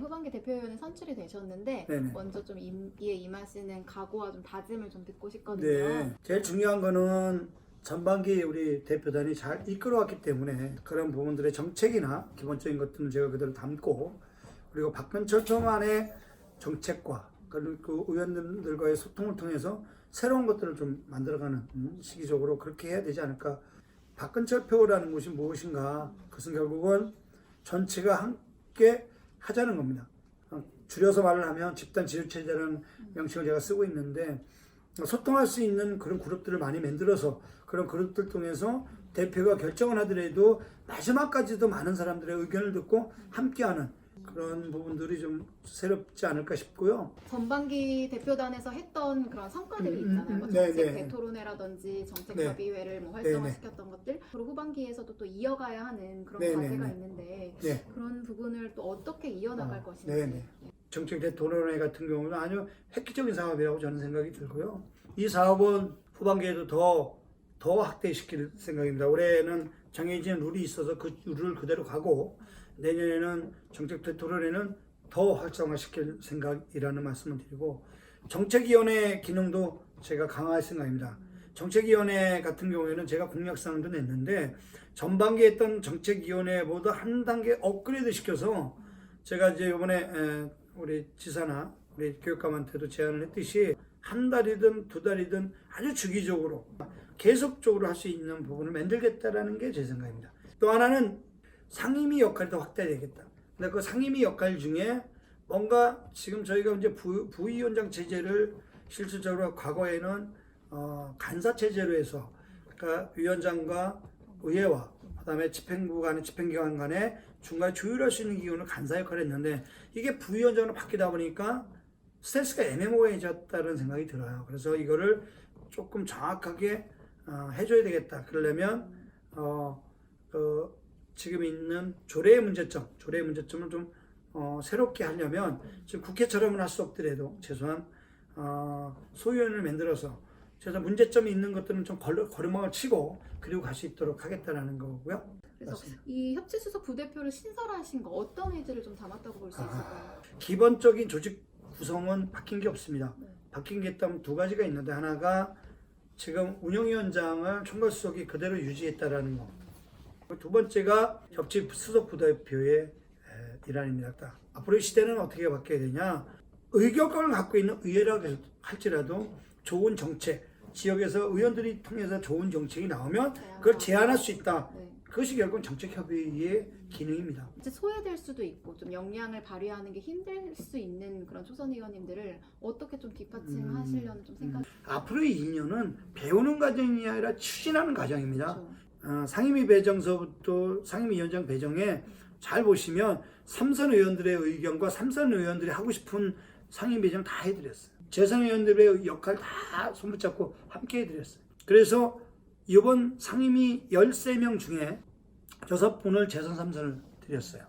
후반기 대표위원회 선출이 되셨는데 네네. 먼저 좀 임, 이에 임하시는 각오와 좀 다짐을 좀 듣고 싶거든요. 네. 제일 중요한 거는 전반기 우리 대표단이 잘 이끌어왔기 때문에 그런 부분들의 정책이나 기본적인 것들은 제가 그대로 담고 그리고 박근철 총안의 정책과 그리고 그 의원들과의 소통을 통해서 새로운 것들을 좀 만들어가는 음, 시기적으로 그렇게 해야 되지 않을까. 박근철 표라는 것이 무엇인가? 그것은 결국은 전체가 함께 하자는 겁니다. 어, 줄여서 말을 하면 집단 지주체제라는 명칭을 제가 쓰고 있는데 소통할 수 있는 그런 그룹들을 많이 만들어서 그런 그룹들 통해서 대표가 결정을 하더라도 마지막까지도 많은 사람들의 의견을 듣고 함께하는 그런 부분들이 좀 새롭지 않을까 싶고요. 전반기 대표단에서 했던 그런 성과들이 음, 음, 있잖아요. 뭐 음, 정책 네, 네. 대토론회라든지 정책 네. 협의회를 뭐 네, 네. 활성화시켰던 것들 그리고 후반기에서도 또 이어가야 하는 그런 네, 네, 과제가 네. 있는데 네. 그런 부분을 또 어떻게 이어나갈 어, 것인지 네, 네. 정책 대토론회 같은 경우는 아주 획기적인 사업이라고 저는 생각이 들고요. 이 사업은 후반기에도 더, 더 확대시킬 생각입니다. 올해는 정해진 룰이 있어서 그 룰을 그대로 가고 내년에는 정책 대토론회는 더 활성화시킬 생각이라는 말씀을 드리고 정책위원회 기능도 제가 강화할 생각입니다. 정책위원회 같은 경우에는 제가 공약사항도 냈는데 전반기에 했던 정책위원회보다 한 단계 업그레이드 시켜서 제가 이제 이번에 에, 우리 지사나 우리 교육감한테도 제안을 했듯이 한 달이든 두 달이든 아주 주기적으로 계속적으로 할 수 있는 부분을 만들겠다라는 게 제 생각입니다. 또 하나는 상임위 역할이 더 확대되겠다. 근데 그 상임위 역할 중에 뭔가 지금 저희가 이제 부, 부위원장 체제를 실질적으로 과거에는 어, 간사 체제로 해서 그러니까 위원장과 의회와 그다음에 집행부 간의 집행기관 간에 중간에 조율할 수 있는 기관을 간사 역할을 했는데 이게 부위원장으로 바뀌다 보니까 스탠스가 애매모호해졌다는 생각이 들어요. 그래서 이거를 조금 정확하게 어, 해줘야 되겠다. 그러려면 어, 그 지금 있는 조례의 문제점, 조례의 문제점을 좀 어, 새롭게 하려면 지금 국회처럼은 할 수 없더라도 최소한 어, 소위원을 만들어서 최소한 문제점이 있는 것들은 좀 걸, 걸음망을 치고 그리고 갈 수 있도록 하겠다라는 거고요. 그래서 맞습니다. 이 협치수석 부대표를 신설하신 거 어떤 의지를 좀 담았다고 볼수 아. 있을까요? 기본적인 조직 구성은 바뀐 게 없습니다. 네. 바뀐 게 있다면 두 가지가 있는데 하나가 지금 운영위원장을 총괄수석이 그대로 유지했다라는 거. 두 번째가 협치 수석 부대표의 에, 일환입니다. 딱. 앞으로의 시대는 어떻게 바뀌어야 되냐? 의견권을 갖고 있는 의회라고 할지라도 좋은 정책, 지역에서 의원들이 통해서 좋은 정책이 나오면 그걸 제안할 수 있다. 네. 그것이 결국 정책협의의 기능입니다. 이제 소외될 수도 있고 좀 역량을 발휘하는 게 힘들 수 있는 그런 초선 의원님들을 어떻게 좀 뒷받침하시려는 좀 생각. 앞으로의 2년은 배우는 과정이 아니라 추진하는 과정입니다. 그렇죠. 어, 상임위 배정서부터 상임위원장 배정에 잘 보시면 삼선 의원들의 의견과 삼선 의원들이 하고 싶은 상임 배정 다 해드렸어요. 재선 의원들의 역할 다 손붙잡고 함께 해드렸어요. 그래서 이번 상임위 13명 중에 6분을 재선 3선을 드렸어요.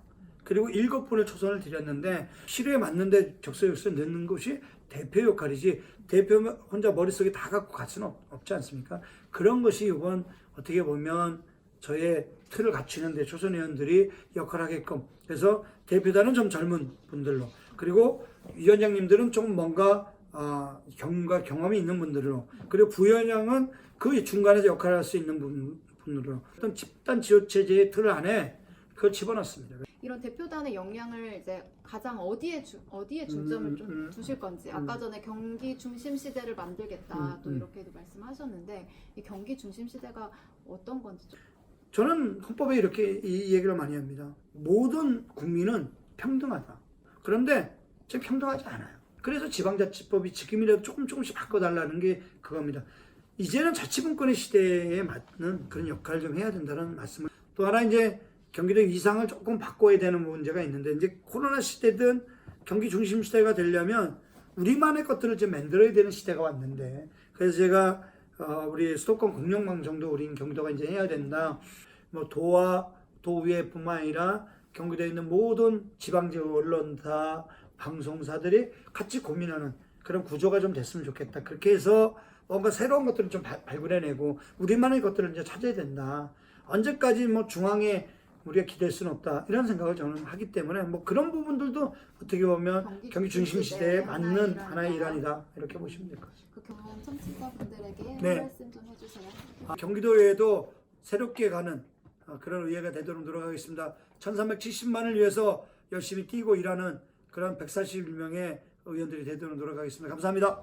그리고 7분을 초선을 드렸는데 실효에 맞는데 적서역서 넣는 것이 대표 역할이지 대표 혼자 머릿속에 다 갖고 갈 수는 없- 없지 않습니까? 그런 것이 이번 어떻게 보면 저의 틀을 갖추는데 초선 의원들이 역할을 하게끔. 그래서 대표단은 좀 젊은 분들로. 그리고 위원장님들은 좀 뭔가 아, 경과 경험이 있는 분들로. 그리고 부위원장은 그 중간에서 역할을 할수 있는 분, 분으로. 어떤 집단 지원 체제의 틀 안에 그걸 집어넣습니다. 이런 대표단의 역량을 이제 가장 어디에 주, 어디에 중점을 음, 좀 음, 두실 건지 음. 아까 전에 경기 중심 시대를 만들겠다 음, 또 음. 이렇게도 말씀하셨는데 이 경기 중심 시대가 어떤 건지 좀 저는 헌법에 이렇게 이 얘기를 많이 합니다. 모든 국민은 평등하다. 그런데 지금 평등하지 않아요. 그래서 지방자치법이 지금이라도 조금 조금씩 바꿔달라는 게 그겁니다. 이제는 자치분권의 시대에 맞는 그런 역할을 좀 해야 된다는 말씀을. 또 하나 이제 경기도 이상을 조금 바꿔야 되는 문제가 있는데 이제 코로나 시대든 경기 중심 시대가 되려면 우리만의 것들을 좀 만들어야 되는 시대가 왔는데 그래서 제가 어, 우리 수도권 공영방송도 우리 경기도가 이제 해야 된다. 뭐 도와 도의회뿐만 아니라 경기도에 있는 모든 지방지역 언론 사, 방송사들이 같이 고민하는 그런 구조가 좀 됐으면 좋겠다. 그렇게 해서 뭔가 새로운 것들을 좀 발- 발굴해내고 우리만의 것들을 이제 찾아야 된다. 언제까지 뭐 중앙에 우리가 기댈 수는 없다 이런 생각을 저는 하기 때문에 뭐 그런 부분들도 어떻게 보면 경기 중심 시대에 맞는 하나의 일환이다. 일환이다 이렇게 보시면 될 것 같습니다. 그 경험 청취자분들에게 한 네. 말씀 좀 해주세요. 아, 경기도에도 새롭게 가는 아, 그런 의회가 되도록 노력하겠습니다. 1370만을 위해서 열심히 뛰고 일하는 그런 141명의 의원들이 되도록 노력하겠습니다. 감사합니다.